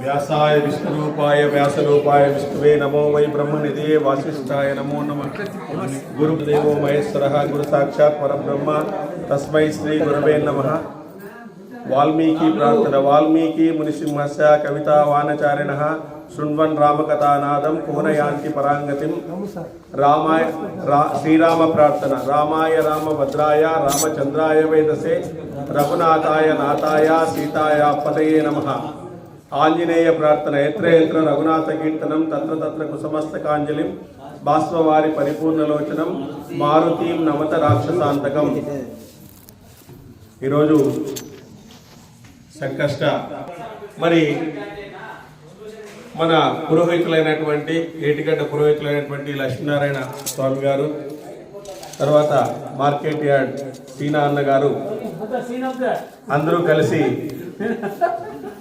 వ్యాసాయ విష్ణురూపాయ వ్యాసరూపాయ విష్ణువే నమో వై బ్రహ్మనిధే వాసిష్ఠాయ నమో నమ. గురుదేవో మహేశ్వర గురు సాక్షాత్ పరబ్రహ్మ తస్మై శ్రీ గురవే నమ. వాల్మీకి ప్రార్థన వాల్మీకి మునిసింహస్య కవిత వానచారిణ శృణ్వన్ రామకథానాదం కోనయాంతి పరాంగతిం. రామాయ రా శ్రీరామ ప్రార్థన. రామాయ రామ భద్రాయ రామచంద్రాయ వేదసే. రఘునాథాయ నాథాయ సీతాయ పదయే నమ. ఆంజనేయ ప్రార్థన. ఎత్ర ఎత్ర రఘునాథ కీర్తనం తత్ర తత్ర కుసమస్తకాంజలిం బాష్పవారి పరిపూర్ణలోచనం మారుతీం నమత రాక్షసాంతకం. ఈరోజు సంకష్ట. మరి మన పురోహితులైనటువంటి ఏటిగడ్డ పురోహితులైనటువంటి లక్ష్మీనారాయణ స్వామి గారు తర్వాత మార్కెట్ యార్డ్ సీనా అన్న గారు అందరూ కలిసి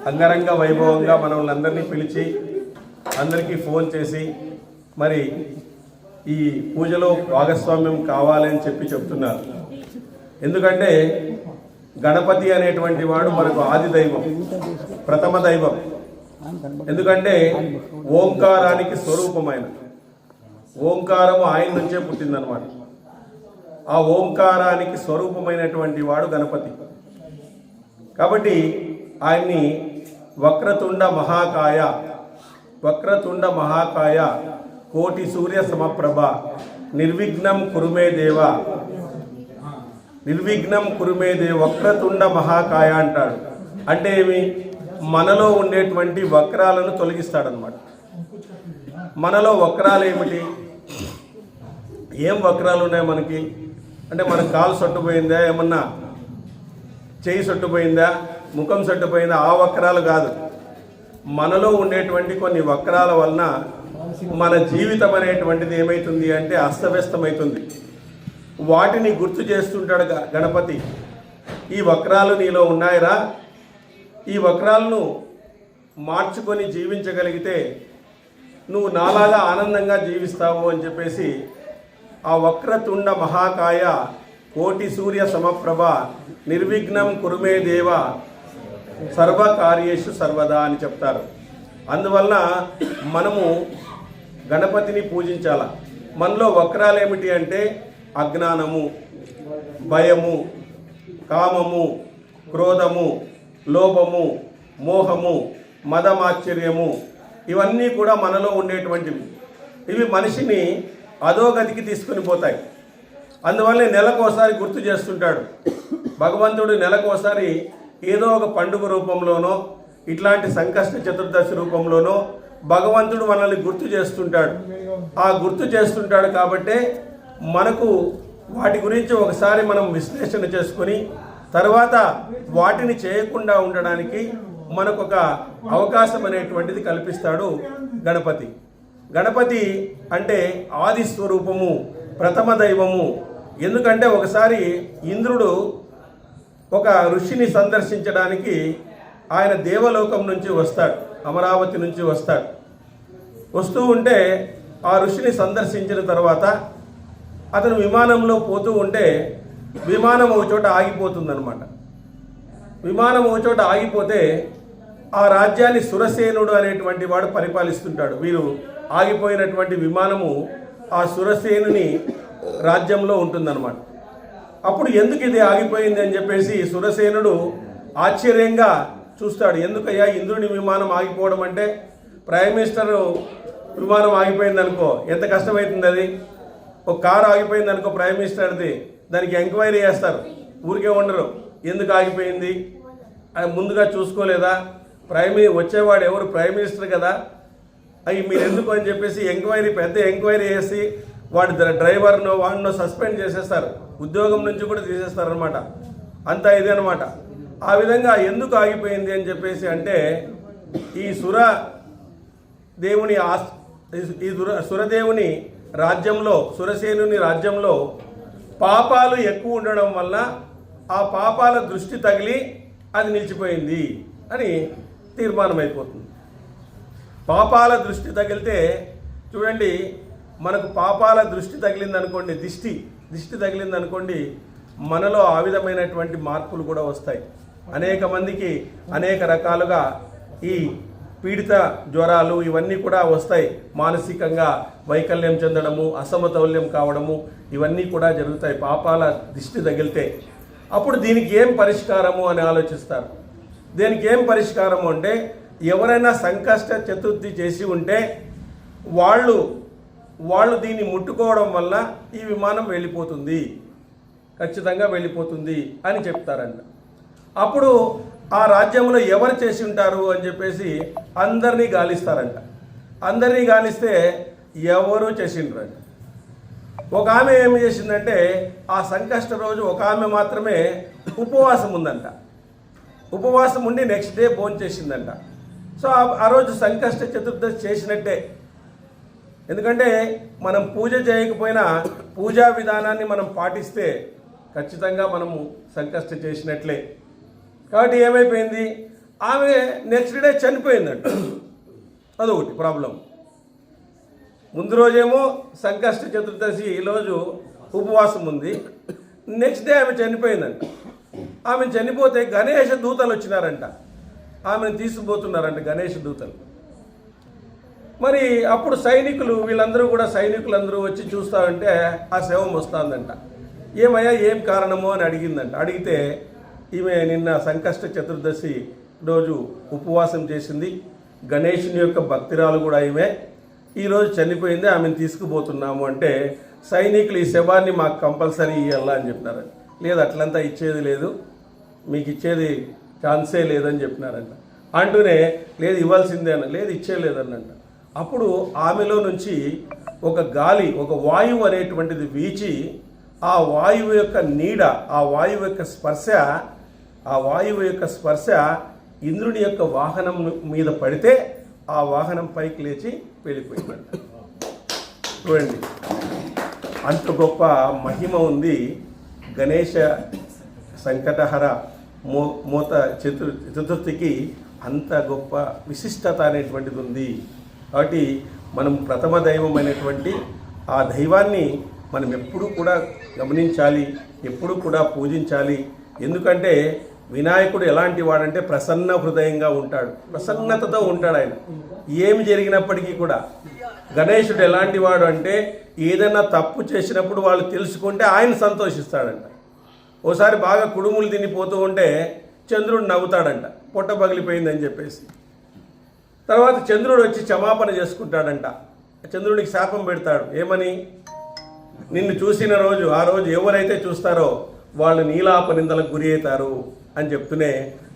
అంగరంగ వైభవంగా మనల్ని అందరినీ పిలిచి అందరికీ ఫోన్ చేసి మరి ఈ పూజలో భాగస్వామ్యం కావాలని చెప్పి చెప్తున్నారు. ఎందుకంటే గణపతి అనేటువంటి వాడు మనకు ఆది దైవం ప్రథమ దైవం. ఎందుకంటే ఓంకారానికి స్వరూపమైన ఓంకారము ఆయన నుంచే పుట్టిందనమాట ఆ ఓంకారానికి స్వరూపమైనటువంటి వాడు గణపతి. కాబట్టి ఆయన్ని వక్రతుండ మహాకాయ వక్రతుండ మహాకాయ కోటి సూర్య సమప్రభ నిర్విఘ్నం కురుమే దేవ నిర్విఘ్నం కురుమే దేవ వక్రతుండ మహాకాయ అంటాడు. అంటే ఏమి? మనలో ఉండేటువంటి వక్రాలను తొలగిస్తాడనమాట మనలో వక్రాలు ఏమిటి? ఏం వక్రాలు ఉన్నాయి మనకి? అంటే మన కాలు సొట్టుపోయిందా? ఏమన్నా చేయి సొట్టుపోయిందా? ముఖం సొట్టుపోయిందా? ఆ వక్రాలు కాదు. మనలో ఉండేటువంటి కొన్ని వక్రాల వలన మన జీవితం అనేటువంటిది ఏమైతుంది అంటే అస్తవ్యస్తమవుతుంది. వాటిని గుర్తు చేస్తుంటాడు గణపతి. ఈ వక్రాలు నీలో ఉన్నాయిరా? ఈ వక్రాలను మార్చుకొని జీవించగలిగితే నువ్వు నాలాగా ఆనందంగా జీవిస్తావు అని చెప్పేసి ఆ వక్రతుండ మహాకాయ కోటి సూర్య సమప్రభ నిర్విఘ్నం కురుమే దేవ సర్వకార్యేషు సర్వదా అని చెప్తారు. అందువలన మనము గణపతిని పూజించాల. మనలో వక్రాలు ఏమిటి అంటే అజ్ఞానము భయము కామము క్రోధము లోభము మోహము మదమాశ్చర్యము ఇవన్నీ కూడా మనలో ఉండేటువంటివి. ఇవి మనిషిని అధోగతికి తీసుకుని పోతాయి. అందువల్ల నెలకోసారి గుర్తు చేస్తుంటాడు. భగవంతుడు నెలకోసారి ఏదో ఒక పండుగ రూపంలోనో ఇట్లాంటి సంకష్ట చతుర్దశి రూపంలోనో భగవంతుడు మనల్ని గుర్తు చేస్తుంటాడు. ఆ గుర్తు చేస్తుంటాడు కాబట్టే మనకు వాటి గురించి ఒకసారి మనం విశ్లేషణ చేసుకొని తర్వాత వాటిని చేయకుండా ఉండడానికి మనకు ఒక అవకాశం అనేటువంటిది కల్పిస్తాడు గణపతి. గణపతి అంటే ఆది స్వరూపము ప్రథమ దైవము. ఎందుకంటే ఒకసారి ఇంద్రుడు ఒక ఋషిని సందర్శించడానికి ఆయన దేవలోకం నుంచి వస్తాడు అమరావతి నుంచి వస్తాడు. వస్తూ ఉంటే ఆ ఋషిని సందర్శించిన తర్వాత అతను విమానంలో పోతూ ఉంటే విమానం ఒక చోట ఆగిపోతుందన్నమాట. విమానం ఒక చోట ఆగిపోతే ఆ రాజ్యాన్ని సురసేనుడు అనేటువంటి వాడు పరిపాలిస్తుంటాడు. వీరు ఆగిపోయినటువంటి విమానము ఆ సురసేనుని రాజ్యంలో ఉంటుందన్నమాట. అప్పుడు ఎందుకు ఇది ఆగిపోయింది అని చెప్పేసి సురసేనుడు ఆశ్చర్యంగా చూస్తాడు. ఎందుకయ్యా ఇంద్రుని విమానం ఆగిపోవడం అంటే? ప్రైమ్ మినిస్టర్ విమానం ఆగిపోయింది అనుకో ఎంత కష్టమవుతుంది అది ఒక కారు ఆగిపోయింది అనుకో ప్రైమ్ మినిస్టర్ది దానికి ఎంక్వైరీ చేస్తారు. ఊరికే ఉండరు. ఎందుకు ఆగిపోయింది? అది ముందుగా చూసుకోలేదా? ప్రైమ్ వచ్చేవాడు ఎవరు? ప్రైమ్ మినిస్టర్ కదా. అవి మీరు ఎందుకు అని చెప్పేసి ఎంక్వైరీ పెద్ద ఎంక్వైరీ చేసి వాడి డ్రైవర్ను వాడినో సస్పెండ్ చేసేస్తారు. ఉద్యోగం నుంచి కూడా తీసేస్తారు అనమాట అంతా ఇదే అనమాట ఆ విధంగా ఎందుకు ఆగిపోయింది అని చెప్పేసి అంటే ఈ సుర దేవుని ఆస్ ఈ సుర సురదేవుని రాజ్యంలో సురసేనుని రాజ్యంలో పాపాలు ఎక్కువ ఉండడం వల్ల ఆ పాపాల దృష్టి తగిలి అది నిలిచిపోయింది అని తీర్మానం అయిపోతుంది పాపాల దృష్టి తగిలితే చూడండి మనకు పాపాల దృష్టి తగిలింది అనుకోండి దిష్టి దిష్టి తగిలింది అనుకోండి మనలో ఆ విధమైనటువంటి మార్పులు కూడా వస్తాయి. అనేక మందికి అనేక రకాలుగా ఈ పీడిత జ్వరాలు ఇవన్నీ కూడా వస్తాయి. మానసికంగా వైకల్యం చెందడము అసమతౌల్యం కావడము ఇవన్నీ కూడా జరుగుతాయి. పాపాల దిష్టి తగిలితే అప్పుడు దీనికి ఏం పరిష్కారము అని ఆలోచిస్తారు. దీనికి ఏం పరిష్కారము అంటే ఎవరైనా సంకష్ట చతుర్థి చేసి ఉంటే వాళ్ళు వాళ్ళు దీన్ని ముట్టుకోవడం వల్ల ఈ విమానం వెళ్ళిపోతుంది. ఖచ్చితంగా వెళ్ళిపోతుంది అని చెప్తారంట. అప్పుడు ఆ రాజ్యంలో ఎవరు చేసి ఉంటారు అని చెప్పేసి అందరినీ గాలిస్తారంట. అందరినీ గాలిస్తే ఎవరు చేసిండ్రంట. ఒక ఆమె ఏం చేసిందంటే ఆ సంకష్ట రోజు ఒక ఆమె మాత్రమే ఉపవాసం ఉందంట. ఉపవాసం ఉండి నెక్స్ట్ డే ఫోన్ చేసిందంట. సో ఆ రోజు సంకష్ట చతుర్దశి చేసినట్టే. ఎందుకంటే మనం పూజ చేయకపోయినా పూజా విధానాన్ని మనం పాటిస్తే ఖచ్చితంగా మనము సంకష్ట చేసినట్లే. కాబట్టి ఏమైపోయింది? ఆమె నెక్స్ట్ డే చనిపోయిందంట. అదొకటి ప్రాబ్లం ముందు రోజేమో సంకష్ట చతుర్దశి ఈరోజు ఉపవాసం ఉంది. నెక్స్ట్ డే ఆమె చనిపోయిందంట. ఆమె చనిపోతే గణేష దూతలు వచ్చినారంట. ఆమెను తీసుకుపోతున్నారంట గణేష దూతలు. మరి అప్పుడు సైనికులు వీళ్ళందరూ కూడా సైనికులందరూ వచ్చి చూస్తామంటే ఆ శవం వస్తుందంట. ఏమయ్యా ఏం కారణము అని అడిగిందంట. అడిగితే ఈమె నిన్న సంకష్ట చతుర్దశి రోజు ఉపవాసం చేసింది. గణేషుని యొక్క భక్తిరాలు కూడా ఈమె. ఈరోజు చనిపోయింది ఆమెను తీసుకుపోతున్నాము అంటే సైనికులు ఈ శవాన్ని మాకు కంపల్సరీ ఇవ్వాలా అని చెప్పినారు లేదు అట్లంతా ఇచ్చేది లేదు. మీకు ఇచ్చేది ఛాన్సే లేదని చెప్పినారంట. అంటూనే లేదు ఇవ్వాల్సిందే అన్న లేదు ఇచ్చేయలేదన్నంట అప్పుడు ఆమెలో నుంచి ఒక గాలి ఒక వాయువు అనేటువంటిది వీచి ఆ వాయువు యొక్క నీడ ఆ వాయువు యొక్క స్పర్శ ఆ వాయువు యొక్క స్పర్శ ఇంద్రుని యొక్క వాహనం మీద పడితే ఆ వాహనం పైకి లేచి వెళ్ళిపోయిందంట. చూడండి. అంత గొప్ప మహిమ ఉంది గణేష సంకటహర మో మూత చతు చతుర్థికి అంత గొప్ప విశిష్టత అనేటువంటిది ఉంది. కాబట్టి మనం ప్రథమ దైవం అయినటువంటి ఆ దైవాన్ని మనం ఎప్పుడూ కూడా గమనించాలి ఎప్పుడూ కూడా పూజించాలి. ఎందుకంటే వినాయకుడు ఎలాంటి వాడంటే ప్రసన్న హృదయంగా ఉంటాడు. ప్రసన్నతతో ఉంటాడు ఆయన. ఏమి జరిగినప్పటికీ కూడా గణేశుడు ఎలాంటి వాడు అంటే ఏదైనా తప్పు చేసినప్పుడు వాళ్ళు తెలుసుకుంటే ఆయన సంతోషిస్తాడంట. ఓసారి బాగా కుడుములు తినిపోతూ ఉంటే చంద్రుడు నవ్వుతాడంట. పొట్ట పగిలిపోయిందని చెప్పేసి. తర్వాత చంద్రుడు వచ్చి క్షమాపణ చేసుకుంటాడంట. చంద్రుడికి శాపం పెడతాడు. ఏమని? నిన్ను చూసిన రోజు ఆ రోజు ఎవరైతే చూస్తారో వాళ్ళు నీలాప నిందలకు గురి అవుతారు. అని చెప్తూనే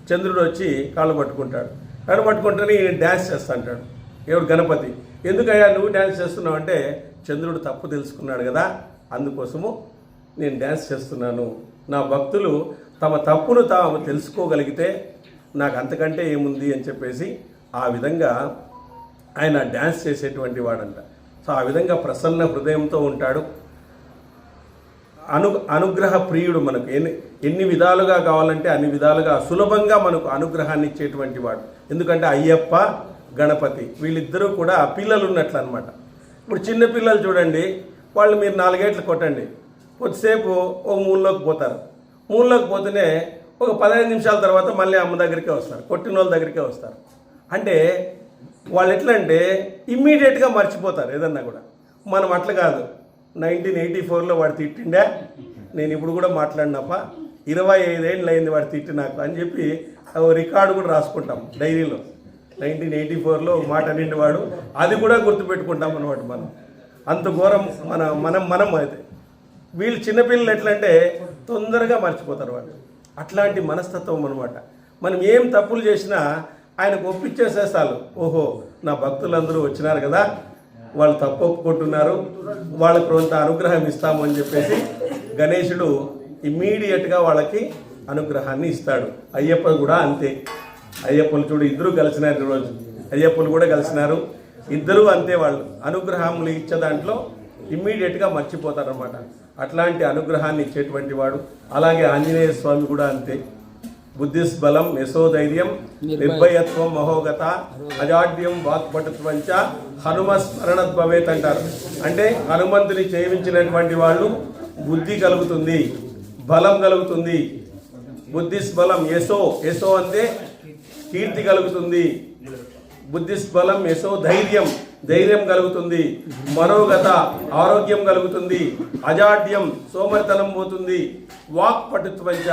చంద్రుడు వచ్చి కాళ్ళు పట్టుకుంటాడు. కాళ్ళు పట్టుకుంటేనే ఈయన డ్యాన్స్ చేస్తా అంటాడు ఎవడు గణపతి? ఎందుకయ్యా నువ్వు డ్యాన్స్ చేస్తున్నావు అంటే చంద్రుడు తప్పు తెలుసుకున్నాడు కదా అందుకోసము నేను డ్యాన్స్ చేస్తున్నాను. నా భక్తులు తమ తప్పును తాము తెలుసుకోగలిగితే నాకు అంతకంటే ఏముంది అని చెప్పేసి ఆ విధంగా ఆయన డ్యాన్స్ చేసేటువంటి వాడంట. సో ఆ విధంగా ప్రసన్న హృదయంతో ఉంటాడు. అను అనుగ్రహ ప్రియుడు మనకు. ఎన్ని ఎన్ని విధాలుగా కావాలంటే అన్ని విధాలుగా సులభంగా మనకు అనుగ్రహాన్ని ఇచ్చేటువంటి వాడు. ఎందుకంటే అయ్యప్ప గణపతి వీళ్ళిద్దరూ కూడా పిల్లలు ఉన్నట్లు అనమాట ఇప్పుడు చిన్న పిల్లలు చూడండి వాళ్ళు మీరు నాలుగేట్లు కొట్టండి. కొద్దిసేపు ఒక మూలలోకి పోతారు. మూలలోకి పోతేనే ఒక పదహైదు నిమిషాల తర్వాత మళ్ళీ అమ్మ దగ్గరికే వస్తారు కొట్టిన వాళ్ళ దగ్గరికే వస్తారు. అంటే వాళ్ళు ఎట్లా అంటే ఇమ్మీడియట్గా మర్చిపోతారు ఏదన్నా కూడా. మనం అట్లా కాదు. నైన్టీన్ ఎయిటీ ఫోర్లో వాడు తిట్టిండే. నేను ఇప్పుడు కూడా మాట్లాడినప్ప ఇరవై ఐదేళ్ళు అయింది వాడు తిట్టి నాకు అని చెప్పి రికార్డు కూడా రాసుకుంటాం డైరీలో. నైన్టీన్ ఎయిటీ ఫోర్లో మాట నిండి వాడు. అది కూడా గుర్తుపెట్టుకుంటాం అనమాట మనం. అంత ఘోరం మన మనం మనం అయితే. వీళ్ళు చిన్నపిల్లలు ఎట్లంటే తొందరగా మర్చిపోతారు వాళ్ళు. అట్లాంటి మనస్తత్వం అనమాట మనం ఏం తప్పులు చేసినా ఆయనకు ఒప్పించేసే చాలు. ఓహో నా భక్తులందరూ వచ్చినారు కదా. వాళ్ళు తప్పు ఒప్పుకుంటున్నారు. వాళ్ళకు కొంత అనుగ్రహం ఇస్తామని చెప్పేసి గణేశుడు ఇమ్మీడియట్గా వాళ్ళకి అనుగ్రహాన్ని ఇస్తాడు. అయ్యప్ప కూడా అంతే. అయ్యప్పలు చూడు ఇద్దరు కలిసినారు ఈరోజు అయ్యప్పలు కూడా కలిసినారు. ఇద్దరూ అంతే వాళ్ళు. అనుగ్రహములు ఇచ్చే దాంట్లో ఇమ్మీడియట్గా మర్చిపోతారనమాట అట్లాంటి అనుగ్రహాన్ని ఇచ్చేటువంటి వాడు. అలాగే ఆంజనేయ స్వామి కూడా అంతే. బుద్ధిస్ బలం యశోధైర్యం నిర్భయత్వం మహోగత అజాడ్యం వాక్పటుత్వంచ హనుమ స్మరణద్భవేత్ అంటారు. అంటే హనుమంతుని సేవించినటువంటి వాళ్ళు బుద్ధి కలుగుతుంది బలం కలుగుతుంది. బుద్ధిస్బలం యశో యశో అంటే కీర్తి కలుగుతుంది. బుద్ధిస్బలం యశో ధైర్యం ధైర్యం కలుగుతుంది. మనోగత ఆరోగ్యం కలుగుతుంది. అజాడ్యం సోమరితనం పోతుంది. వాక్ పటుత్వంచ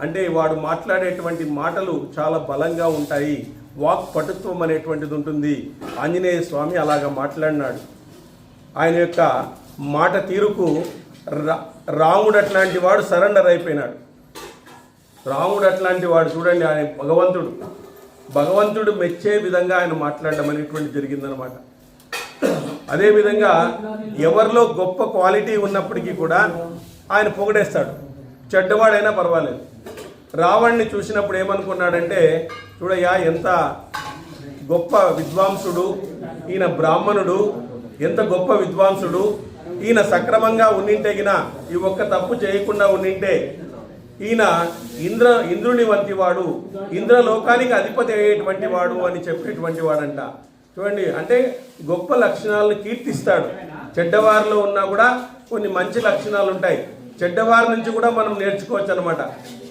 అంటే వాడు మాట్లాడేటువంటి మాటలు చాలా బలంగా ఉంటాయి. వాక్ పటుత్వం అనేటువంటిది ఉంటుంది. ఆంజనేయ స్వామి అలాగా మాట్లాడినాడు. ఆయన యొక్క మాట తీరుకు రా- రాముడు అట్లాంటి వాడు సరెండర్ అయిపోయినాడు. రాముడు అట్లాంటి వాడు చూడండి ఆయన భగవంతుడు. భగవంతుడు మెచ్చే విధంగా ఆయన మాట్లాడడం అనేటువంటి జరిగిందనమాట అదేవిధంగా ఎవరిలో గొప్ప క్వాలిటీ ఉన్నప్పటికీ కూడా ఆయన పొగడేస్తాడు. చెడ్డవాడైనా పర్వాలేదు. రావణ్ణి చూసినప్పుడు ఏమనుకున్నాడంటే చూడయ్యా ఎంత గొప్ప విద్వాంసుడు ఈయన బ్రాహ్మణుడు ఎంత గొప్ప విద్వాంసుడు ఈయన సక్రమంగా ఉండింటే గిన ఈ ఒక్క తప్పు చేయకుండా ఉండింటే ఈయన ఇంద్ర ఇంద్రుని వంటి వాడు ఇంద్రలోకానికి అధిపతి అయ్యేటువంటి వాడు అని చెప్పేటువంటి వాడంట. చూడండి అంటే గొప్ప లక్షణాలను కీర్తిస్తాడు. చెడ్డవారిలో ఉన్నా కూడా కొన్ని మంచి లక్షణాలు ఉంటాయి చెడ్డవారి నుంచి కూడా మనం నేర్చుకోవచ్చు అనమాట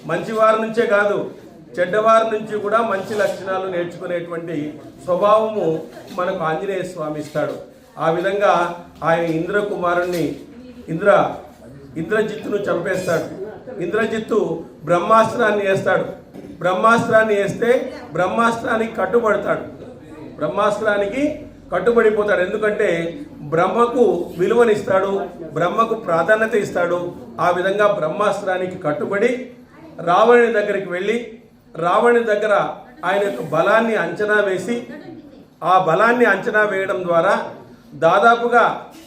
మంచివారి నుంచే కాదు చెడ్డవారి నుంచి కూడా మంచి లక్షణాలు నేర్చుకునేటువంటి స్వభావము మనకు ఆంజనేయ స్వామి ఇస్తాడు. ఆ విధంగా ఆయన ఇంద్ర కుమారుణ్ణి ఇంద్ర ఇంద్రజిత్తును చంపేస్తాడు. ఇంద్రజిత్తు బ్రహ్మాస్త్రాన్ని వేస్తాడు. బ్రహ్మాస్త్రాన్ని వేస్తే బ్రహ్మాస్త్రానికి కట్టుబడతాడు. బ్రహ్మాస్త్రానికి కట్టుబడిపోతాడు. ఎందుకంటే బ్రహ్మకు విలువనిస్తాడు బ్రహ్మకు ప్రాధాన్యత ఇస్తాడు. ఆ విధంగా బ్రహ్మాస్త్రానికి కట్టుబడి రావణుని దగ్గరికి వెళ్ళి రావణుని దగ్గర ఆయన యొక్క బలాన్ని అంచనా వేసి ఆ బలాన్ని అంచనా వేయడం ద్వారా దాదాపుగా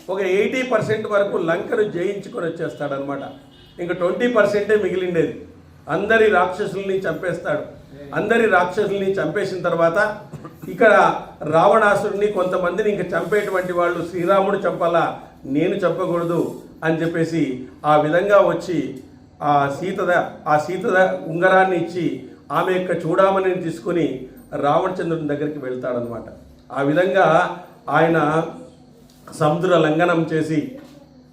ఒక ఎయిటీ పర్సెంట్ వరకు లంకను జయించుకొని వచ్చేస్తాడనమాట ఇంకా ట్వంటీ పర్సెంటే మిగిలిండేది. అందరి రాక్షసుల్ని చంపేస్తాడు. అందరి రాక్షసుల్ని చంపేసిన తర్వాత ఇక్కడ రావణాసురుని కొంతమందిని ఇంకా చంపేటువంటి వాళ్ళు శ్రీరాముడు చంపాలా? నేను చంపకూడదు అని చెప్పేసి ఆ విధంగా వచ్చి ఆ సీతద ఆ సీతద ఉంగరాన్ని ఇచ్చి ఆమె యొక్క చూడామణిని తీసుకుని రావణచంద్రుని దగ్గరికి వెళ్తాడనమాట ఆ విధంగా ఆయన సముద్ర లంఘనం చేసి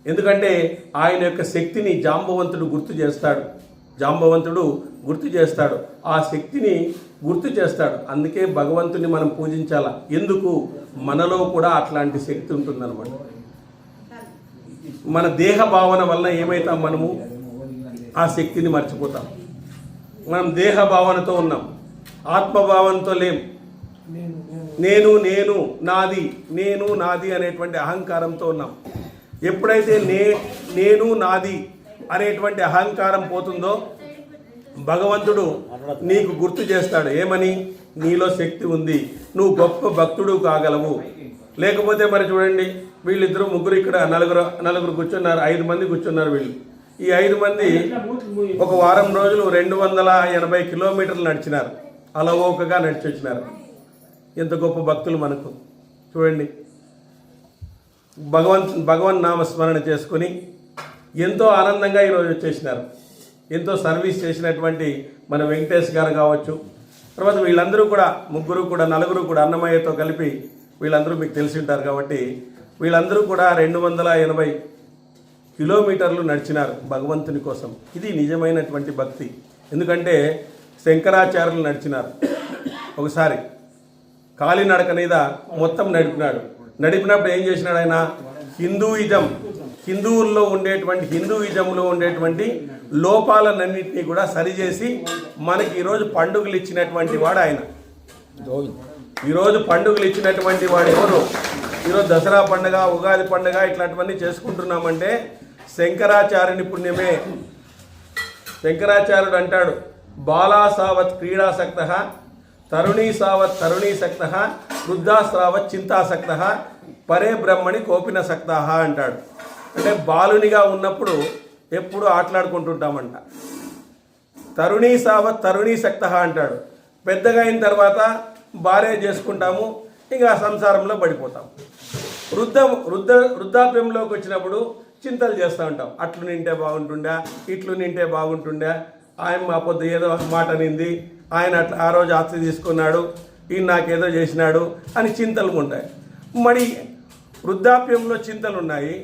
ఎందుకంటే ఆయన యొక్క శక్తిని జాంబవంతుడు గుర్తు చేస్తాడు. జాంబవంతుడు గుర్తు చేస్తాడు. ఆ శక్తిని గుర్తు చేస్తాడు. అందుకే భగవంతుని మనం పూజించాల? ఎందుకు? మనలో కూడా అట్లాంటి శక్తి ఉంటుందన్నమాట. మన దేహ భావన వల్ల ఏమైతాం మనము? ఆ శక్తిని మర్చిపోతాం. మనం దేహ భావనతో ఉన్నాం. ఆత్మభావనతో లేం. నేను నేను నాది నేను నాది అనేటువంటి అహంకారంతో ఉన్నాం. ఎప్పుడైతే నే నేను నాది అనేటువంటి అహంకారం పోతుందో భగవంతుడు నీకు గుర్తు చేస్తాడు. ఏమని? నీలో శక్తి ఉంది. నువ్వు గొప్ప భక్తుడు కాగలవు. లేకపోతే మరి చూడండి వీళ్ళిద్దరు ముగ్గురు ఇక్కడ నలుగురు నలుగురు కూర్చున్నారు ఐదు మంది కూర్చున్నారు వీళ్ళు. ఈ ఐదు మంది ఒక వారం రోజులు రెండు వందల ఎనభై కిలోమీటర్లు నడిచినారు. అలవోకగా నడిచి వచ్చినారు. ఎంత గొప్ప భక్తులు మనకు. చూడండి భగవంత్ భగవన్ నామస్మరణ చేసుకుని ఎంతో ఆనందంగా ఈరోజు వచ్చేసినారు. ఎంతో సర్వీస్ చేసినటువంటి మన వెంకటేష్ గారు కావచ్చు తర్వాత వీళ్ళందరూ కూడా ముగ్గురు కూడా నలుగురు కూడా అన్నమయ్యతో కలిపి వీళ్ళందరూ మీకు తెలిసి ఉంటారు కాబట్టి వీళ్ళందరూ కూడా రెండు వందల ఎనభై కిలోమీటర్లు నడిచినారు భగవంతుని కోసం. ఇది నిజమైనటువంటి భక్తి. ఎందుకంటే శంకరాచార్యులు నడిచినారు. ఒకసారి కాలినడక మీద మొత్తం నడిపినాడు. నడిపినప్పుడు ఏం చేసినాడు ఆయన? హిందూయిజం. హిందువుల్లో ఉండేటువంటి హిందూయిజంలో ఉండేటువంటి లోపాలన్నింటినీ కూడా సరిచేసి మనకి ఈరోజు పండుగలు ఇచ్చినటువంటి వాడు ఆయన. ఈరోజు పండుగలు ఇచ్చినటువంటి వాడు ఎవరు? ఈరోజు దసరా పండుగ ఉగాది పండుగ ఇట్లాంటివన్నీ చేసుకుంటున్నామంటే శంకరాచార్యుని పుణ్యమే. శంకరాచార్యుడు అంటాడు బాలాసావత్ క్రీడాసక్త తరుణీసావత్ తరుణీసక్త వృద్ధా చింతాసక్త పరే బ్రహ్మణి కోపినసక్త అంటాడు. అంటే బాలునిగా ఉన్నప్పుడు ఎప్పుడు ఆటలాడుకుంటుంటామంట. తరుణీ సావత్ తరుణీసక్త అంటాడు. పెద్దగా అయిన తర్వాత భార్య చేసుకుంటాము ఇంకా సంసారంలో పడిపోతాం. వృద్ధ వృద్ధ వృద్ధాప్యంలోకి వచ్చినప్పుడు చింతలు చేస్తూ ఉంటాం. అట్లు నింటే బాగుంటుండా ఇట్లు నింటే బాగుంటుండా. ఆయన మా పొద్దు ఏదో మాట నింది ఆయన అట్లా ఆ రోజు ఆస్తి తీసుకున్నాడు ఈయన నాకేదో చేసినాడు అని చింతలు ఉంటాయి మరి వృద్ధాప్యంలో చింతలు ఉన్నాయి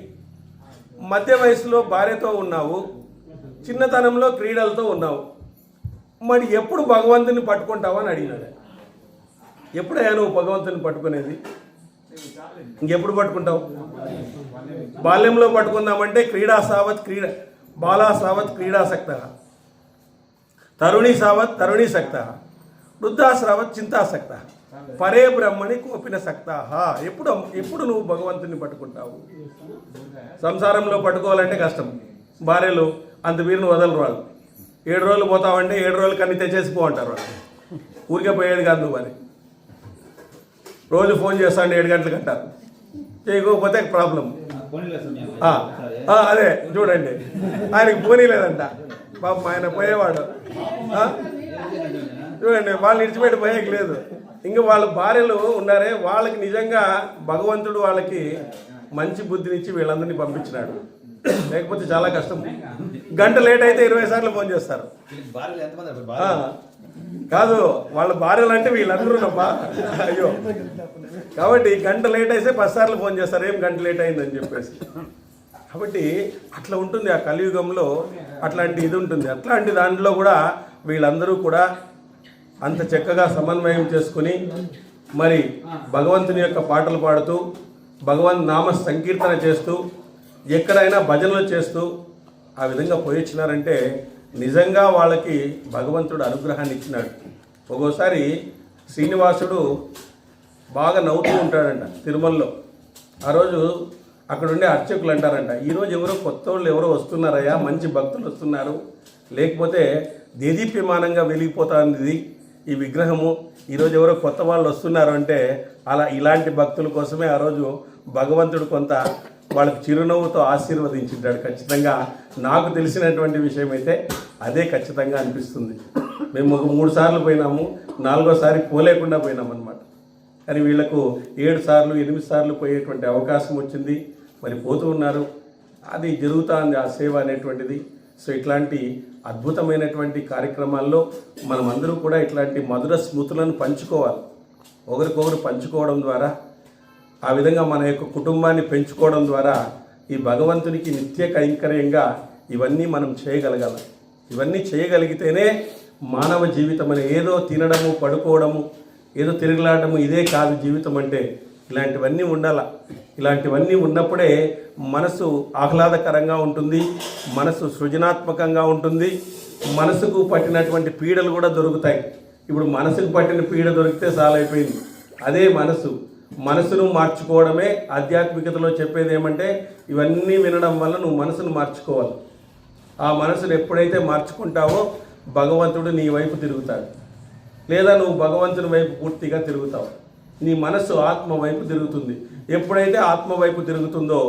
మధ్య వయసులో భార్యతో ఉన్నావు చిన్నతనంలో క్రీడలతో ఉన్నావు. మరి ఎప్పుడు భగవంతుని పట్టుకుంటావా అని అడిగినాడు. ఎప్పుడయ్యా నువ్వు భగవంతుని పట్టుకునేది? ఇంకెప్పుడు పట్టుకుంటావు? బాల్యంలో పట్టుకుందామంటే క్రీడా సావత్ క్రీడ బాలా సావత్ క్రీడాసక్త తరుణి సావత్ తరుణి సక్త వృద్ధాశ్రావత్ చింతాసక్త పరే బ్రహ్మణి కోపిన సక్తాహ. ఎప్పుడు ఎప్పుడు నువ్వు భగవంతుని పట్టుకుంటావు? సంసారంలో పట్టుకోవాలంటే కష్టం. భార్యలు అంత వీరిని వదలరు వాళ్ళు. ఏడు రోజులు పోతావంటే ఏడు రోజులు కన్నీ తెచ్చేసి పోంటారు వాళ్ళు. ఊరికే పోయేది కాదు నువ్వు అని రోజు ఫోన్ చేస్తాను ఏడు గంటలకు అంటారు. చేయకపోతే ప్రాబ్లం. అదే చూడండి. ఆయనకి పోనీ లేదంట. పాపం ఆయన పోయేవాడు. చూడండి వాళ్ళు ఇడిచిపెట్టి పోయేకి లేదు. ఇంకా వాళ్ళ భార్యలు ఉన్నారే వాళ్ళకి నిజంగా భగవంతుడు వాళ్ళకి మంచి బుద్ధినిచ్చి వీళ్ళందరినీ పంపించినాడు. లేకపోతే చాలా కష్టం. గంట లేట్ అయితే ఇరవై సార్లు ఫోన్ చేస్తారు. కాదు వాళ్ళ భార్యలు అంటే వీళ్ళందరూ అయ్యో. కాబట్టి గంట లేట్ అయితే పది సార్లు ఫోన్ చేస్తారు ఏం గంట లేట్ అయిందని చెప్పేసి. కాబట్టి అట్లా ఉంటుంది ఆ కలియుగంలో. అట్లాంటి ఇది ఉంటుంది. అట్లాంటి దాంట్లో కూడా వీళ్ళందరూ కూడా అంత చక్కగా సమన్వయం చేసుకుని మరి భగవంతుని యొక్క పాటలు పాడుతూ భగవంత్ నామ సంకీర్తన చేస్తూ ఎక్కడైనా భజనలు చేస్తూ ఆ విధంగా పోయించినారంటే నిజంగా వాళ్ళకి భగవంతుడు అనుగ్రహాన్ని ఇచ్చినాడు. ఒక్కోసారి శ్రీనివాసుడు బాగా నవ్వుతూ ఉంటాడంట తిరుమలలో. ఆ రోజు అక్కడుండే అర్చకులు అంటారంట ఈరోజు ఎవరో కొత్త వాళ్ళు ఎవరో వస్తున్నారయ్యా మంచి భక్తులు వస్తున్నారు. లేకపోతే దేదీప్యమానంగా వెలిగిపోతుంది ఈ విగ్రహము ఈరోజు ఎవరో కొత్త వాళ్ళు వస్తున్నారు అంటే అలా ఇలాంటి భక్తుల కోసమే ఆ రోజు భగవంతుడు కొంత వాళ్ళకి చిరునవ్వుతో ఆశీర్వదించింటాడు. ఖచ్చితంగా నాకు తెలిసినటువంటి విషయం అయితే అదే ఖచ్చితంగా అనిపిస్తుంది. మేము ఒక మూడు సార్లు పోయినాము నాలుగోసారి పోలేకుండా పోయినాం అనమాట కానీ వీళ్ళకు ఏడు సార్లు ఎనిమిది సార్లు పోయేటువంటి అవకాశం వచ్చింది. మరి పోతూ ఉన్నారు. అది జరుగుతూ ఉంది ఆ సేవ అనేటువంటిది. సో ఇట్లాంటి అద్భుతమైనటువంటి కార్యక్రమాల్లో మనమందరూ కూడా ఇట్లాంటి మధుర స్మృతులను పంచుకోవాలి. ఒకరికొకరు పంచుకోవడం ద్వారా ఆ విధంగా మన యొక్క కుటుంబాన్ని పెంచుకోవడం ద్వారా ఈ భగవంతునికి నిత్య కైంకర్యంగా ఇవన్నీ మనం చేయగలగాలి. ఇవన్నీ చేయగలిగితేనే మానవ జీవితం అని ఏదో తినడము పడుకోవడము ఏదో తిరగలాడము ఇదే కాదు జీవితం అంటే. ఇలాంటివన్నీ ఉండాల. ఇలాంటివన్నీ ఉన్నప్పుడే మనసు ఆహ్లాదకరంగా ఉంటుంది మనసు సృజనాత్మకంగా ఉంటుంది మనసుకు పట్టినటువంటి పీడలు కూడా దొరుకుతాయి. ఇప్పుడు మనసుకు పట్టిన పీడ దొరికితే సాలైపోయింది అదే మనసు. మనసును మార్చుకోవడమే ఆధ్యాత్మికతలో చెప్పేది ఏమంటే ఇవన్నీ వినడం వల్ల నువ్వు మనసును మార్చుకోవాలి. ఆ మనసును ఎప్పుడైతే మార్చుకుంటావో భగవంతుడు నీ వైపు తిరుగుతాడు. లేదా నువ్వు భగవంతుని వైపు పూర్తిగా తిరుగుతావు. నీ మనస్సు ఆత్మ వైపు తిరుగుతుంది. ఎప్పుడైతే ఆత్మ వైపు తిరుగుతుందో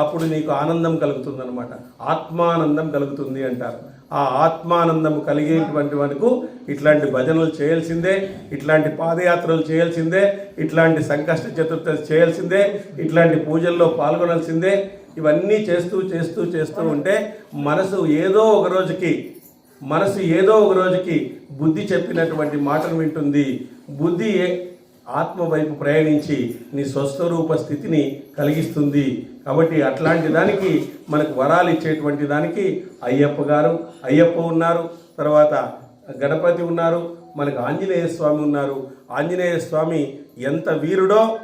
అప్పుడు నీకు ఆనందం కలుగుతుంది అనమాట ఆత్మానందం కలుగుతుంది అంటారు. ఆ ఆత్మానందం కలిగేటువంటి వరకు ఇట్లాంటి భజనలు చేయాల్సిందే ఇట్లాంటి పాదయాత్రలు చేయాల్సిందే ఇట్లాంటి సంకష్ట చతుర్థి చేయాల్సిందే ఇట్లాంటి పూజల్లో పాల్గొనాల్సిందే. ఇవన్నీ చేస్తూ చేస్తూ చేస్తూ ఉంటే మనసు ఏదో ఒక రోజుకి మనసు ఏదో ఒక రోజుకి బుద్ధి చెప్పినటువంటి మాటను వింటుంది. బుద్ధి ఆత్మ వైపు ప్రయాణించి నీ స్వస్వరూప స్థితిని కలిగిస్తుంది. కాబట్టి అట్లాంటి దానికి మనకు వరాలు ఇచ్చేటువంటి దానికి అయ్యప్ప గారు అయ్యప్ప ఉన్నారు తర్వాత గణపతి ఉన్నారు మనకు ఆంజనేయ స్వామి ఉన్నారు. ఆంజనేయ స్వామి ఎంత వీరుడో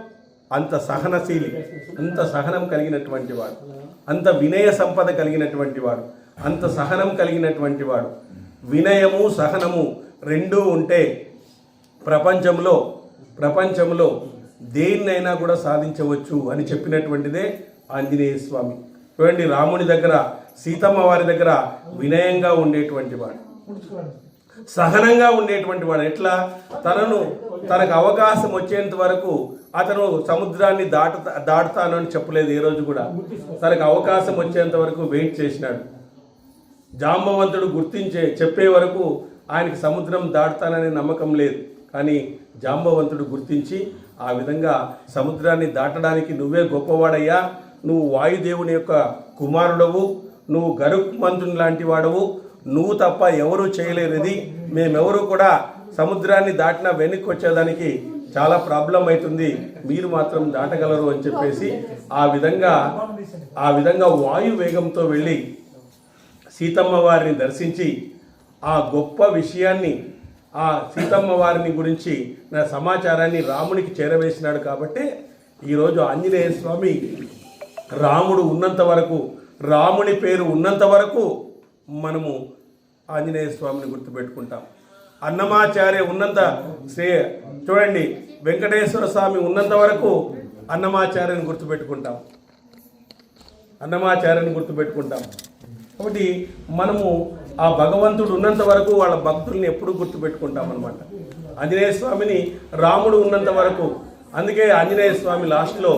అంత సహనశీలి అంత సహనం కలిగినటువంటి వాడు. అంత వినయ సంపద కలిగినటువంటి వాడు. అంత సహనం కలిగినటువంటి వాడు. వినయము సహనము రెండూ ఉంటే ప్రపంచంలో ప్రపంచంలో దేన్నైనా కూడా సాధించవచ్చు అని చెప్పినటువంటిదే ఆంజనేయ స్వామి. చూడండి రాముని దగ్గర సీతమ్మ వారి దగ్గర వినయంగా ఉండేటువంటి వాడు. సహనంగా ఉండేటువంటి వాడు. ఎట్లా? తనను తనకు అవకాశం వచ్చేంత వరకు అతను సముద్రాన్ని దాట దాటుతాను అని చెప్పలేదు ఏ రోజు కూడా. తనకు అవకాశం వచ్చేంత వరకు వెయిట్ చేసినాడు. జాంబవంతుడు గుర్తించే చెప్పే వరకు ఆయనకి సముద్రం దాటుతాననే నమ్మకం లేదు. కానీ జాంబవంతుడు గుర్తించి ఆ విధంగా సముద్రాన్ని దాటడానికి నువ్వే గొప్పవాడయ్యా. నువ్వు వాయుదేవుని యొక్క కుమారుడవు. నువ్వు గరుక్మంతుని లాంటి వాడవు. నువ్వు తప్ప ఎవరూ చేయలేనిది. మేమెవరూ కూడా సముద్రాన్ని దాటినా వెనక్కి వచ్చేదానికి చాలా ప్రాబ్లం అవుతుంది. మీరు మాత్రం దాటగలరు అని చెప్పేసి ఆ విధంగా ఆ విధంగా వాయు వేగంతో వెళ్ళి సీతమ్మ వారిని దర్శించి ఆ గొప్ప విషయాన్ని ఆ సీతమ్మ వారిని గురించి నా సమాచారాన్ని రామునికి చేరవేసినాడు కాబట్టి ఈరోజు ఆంజనేయ స్వామి రాముడు ఉన్నంత వరకు రాముని పేరు ఉన్నంత వరకు మనము ఆంజనేయ స్వామిని గుర్తుపెట్టుకుంటాం. అన్నమాచార్య ఉన్నంత శ్రీ చూడండి వెంకటేశ్వర స్వామి ఉన్నంత వరకు అన్నమాచార్యని గుర్తుపెట్టుకుంటాం. అన్నమాచార్యని గుర్తుపెట్టుకుంటాం. కాబట్టి మనము ఆ భగవంతుడు ఉన్నంత వరకు వాళ్ళ భక్తుల్ని ఎప్పుడు గుర్తుపెట్టుకుంటామన్నమాట. ఆంజనేయ స్వామిని రాముడు ఉన్నంత వరకు. అందుకే ఆంజనేయ స్వామి లాస్ట్లో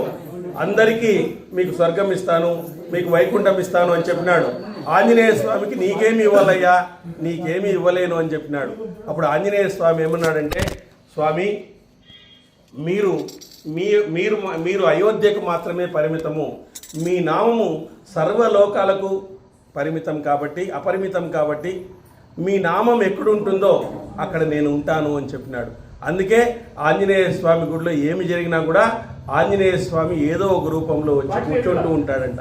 అందరికీ మీకు స్వర్గం ఇస్తాను మీకు వైకుంఠం ఇస్తాను అని చెప్పినాడు. ఆంజనేయ స్వామికి నీకేమి ఇవ్వాలయ్యా? నీకేమి ఇవ్వలేను అని చెప్పినాడు. అప్పుడు ఆంజనేయ స్వామి ఏమన్నాడంటే స్వామి మీరు మీ మీరు మీరు అయోధ్యకు మాత్రమే పరిమితము. మీ నామము సర్వలోకాలకు పరిమితం కాబట్టి అపరిమితం కాబట్టి మీ నామం ఎక్కడుంటుందో అక్కడ నేను ఉంటాను అని చెప్పినాడు. అందుకే ఆంజనేయ స్వామి గుడిలో ఏమి జరిగినా కూడా ఆంజనేయ స్వామి ఏదో ఒక రూపంలో వచ్చి కూర్చుంటూ ఉంటాడంట.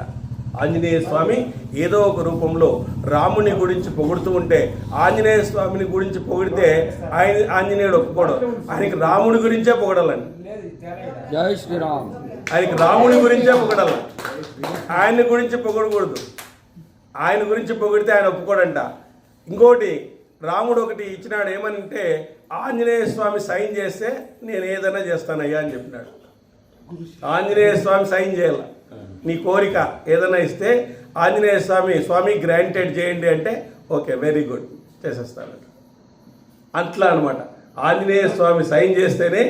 ఆంజనేయ స్వామి ఏదో ఒక రూపంలో రాముని గురించి పొగుడుతూ ఉంటే ఆంజనేయ స్వామిని గురించి పొగిడితే ఆయన ఆంజనేయుడు ఒప్పుకోడు. ఆయనకి రాముడి గురించే పొగడాలండి జై శ్రీరామ్. ఆయనకి రాముడి గురించే పొగడాలి ఆయన గురించి పొగడకూడదు. ఆయన గురించి పొగిడితే ఆయన ఒప్పుకోడంట. ఇంకోటి రాముడు ఒకటి ఇచ్చినాడు ఏమనంటే ఆంజనేయ స్వామి సైన్ చేస్తే నేను ఏదైనా చేస్తానయ్యా అని చెప్పినాడు. ఆంజనేయ స్వామి సైన్ చేయాల. నీ కోరిక ఏదైనా ఇస్తే ఆంజనేయ స్వామి స్వామి గ్రాంటెడ్ చేయండి అంటే ఓకే వెరీ గుడ్ చేసేస్తాను. అట్లా అనమాట ఆంజనేయ స్వామి సైన్ చేస్తేనే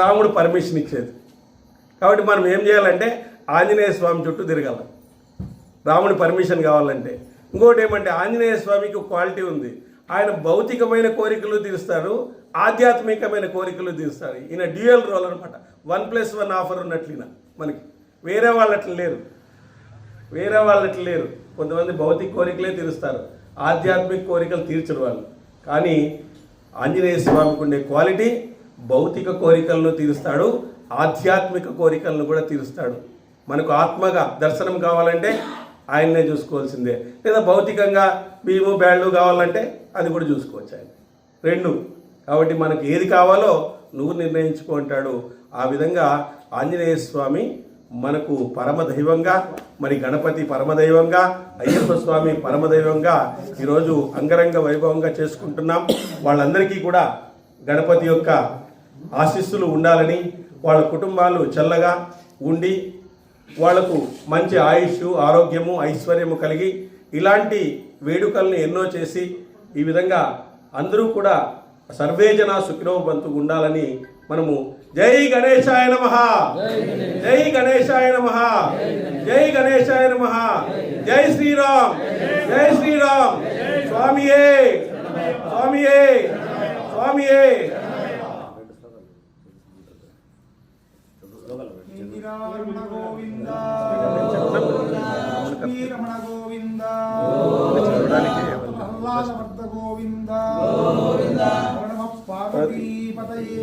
రాముడు పర్మిషన్ ఇచ్చేది. కాబట్టి మనం ఏం చేయాలంటే ఆంజనేయ స్వామి చుట్టూ తిరగాల. రాముని పర్మిషన్ కావాలంటే. ఇంకోటి ఏమంటే ఆంజనేయ స్వామికి క్వాలిటీ ఉంది. ఆయన భౌతికమైన కోరికలు తీరుస్తారు ఆధ్యాత్మికమైన కోరికలు తీరుస్తారు ఈయన డ్యూయల్ రోల్ అనమాట వన్ ప్లస్ వన్ ఆఫర్ ఉన్నట్లు ఈయన మనకి. వేరే వాళ్ళట్లు లేరు. వేరే వాళ్ళట్లు లేరు. కొంతమంది భౌతిక కోరికలే తీరుస్తారు. ఆధ్యాత్మిక కోరికలు తీర్చరు వాళ్ళు. కానీ ఆంజనేయ స్వామికి ఉండే క్వాలిటీ భౌతిక కోరికలను తీరుస్తాడు ఆధ్యాత్మిక కోరికలను కూడా తీరుస్తాడు. మనకు ఆత్మగా దర్శనం కావాలంటే ఆయన్నే చూసుకోవాల్సిందే. లేదా భౌతికంగా బియ్యము బ్యాళ్ళు కావాలంటే అది కూడా చూసుకోవచ్చు ఆయన. రెండు కాబట్టి మనకి ఏది కావాలో నువ్వు నిర్ణయించుకో అంటాడు. ఆ విధంగా ఆంజనేయ స్వామి మనకు పరమదైవంగా మరి గణపతి పరమదైవంగా అయ్యప్ప స్వామి పరమదైవంగా ఈరోజు అంగరంగ వైభవంగా చేసుకుంటున్నాం. వాళ్ళందరికీ కూడా గణపతి యొక్క ఆశీస్సులు ఉండాలని వాళ్ళ కుటుంబాలు చల్లగా ఉండి వాళ్ళకు మంచి ఆయుష్ ఆరోగ్యము ఐశ్వర్యము కలిగి ఇలాంటి వేడుకల్ని ఎన్నో చేసి ఈ విధంగా అందరూ కూడా సర్వేజన సుఖినో బంతు ఉండాలని మనము జై గణేశాయ నమ. జై గణేశాయ నమ. జై గణేశాయ నమ. జై శ్రీరామ్. జై శ్రీరామ్. స్వామియే. స్వామియే. స్వామియే. రమణ ప్రహ్లాదవర్ధ గోవింద నమ పార్వతీపతయే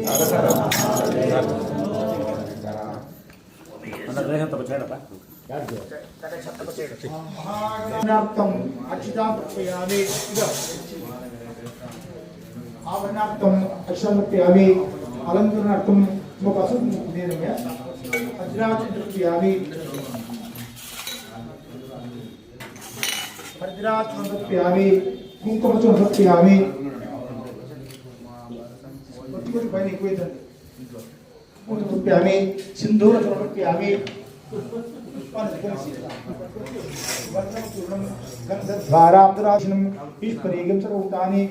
మహాగణార్థం అక్షితాం ప్రయామి ఆవరణార్థం అక్షరం ప్రయామి అలంకరణార్థం అసలు నేను వజ్రాచం वज्रात् प्रदत्स्यामि कुङ्कुमच प्रदत्स्यामि भगिनी क्वेदन प्रदत्स्यामि सिन्धूर प्रदत्स्यामि ईश्वरीगं सर्वभूतानि